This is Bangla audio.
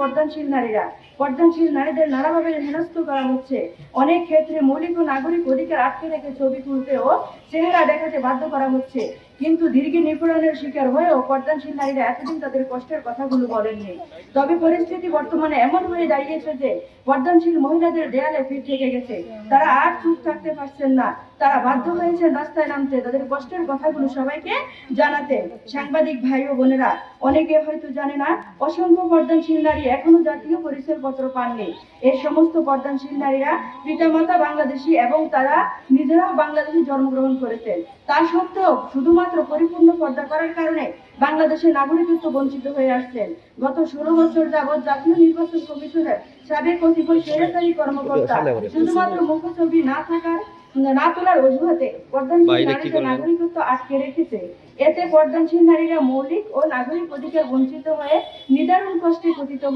পর্দানশীল নারীরা। পর্দানশীল নারীদের নানাভাবে হেনস্থ করা হচ্ছে। অনেক ক্ষেত্রে মৌলিক ও নাগরিক অধিকার আটকে রেখে ছবি তুলতে ও চেহারা দেখাতে বাধ্য করা হচ্ছে। কিন্তু দীর্ঘ নিপীড়নের শিকার হয়েও পর্দানশীল নারীরা এতদিন তাদের কষ্টের কথাগুলো বলেননি। তবে পরিস্থিতি বর্তমানে এমন হয়ে দাঁড়িয়েছে যে পর্দানশীল মহিলাদের দেয়ালে পিঠ থেকে গেছে। তারা আর চুপ থাকতে পারছেন না। তারা বাধ্য হয়েছে রাস্তায় নামতে। তাদের কষ্টের কথাগুলো সবাইকে জানাতে। সাংবাদিক ভাই ও বোনেরা, অনেকে হয়তো জানে না, অসংখ্য পর্দানশীল নারী এখনও জাতীয় পরিচয়পত্র পাননি। এই সমস্ত পর্দানশীল নারীরা পিতামাতা বাংলাদেশী এবং তারা নিজেরাও বাংলাদেশে জন্মগ্রহণ করেছেন। তা সত্ত্বেও শুধুমাত্র পরিপূর্ণ পর্দা করার কারণে বাংলাদেশের নাগরিকত্ব বঞ্চিত হয়ে আসছেন। গত ষোলো বছর যাবৎ জাতীয় নির্বাচন কমিশনের সাবেক কতিপয় স্বৈরাচারী কর্মকর্তা শুধুমাত্র মুখছবি না থাকার না তোলার অজুহাতে পর্দানশীল নারীদের নাগরিকত্ব আটকে রেখেছে। এতে পর্দানশীল নারীরা মৌলিক ও নাগরিক অধিকার বঞ্চিত হয়ে নিদারুণ কষ্টে পতিত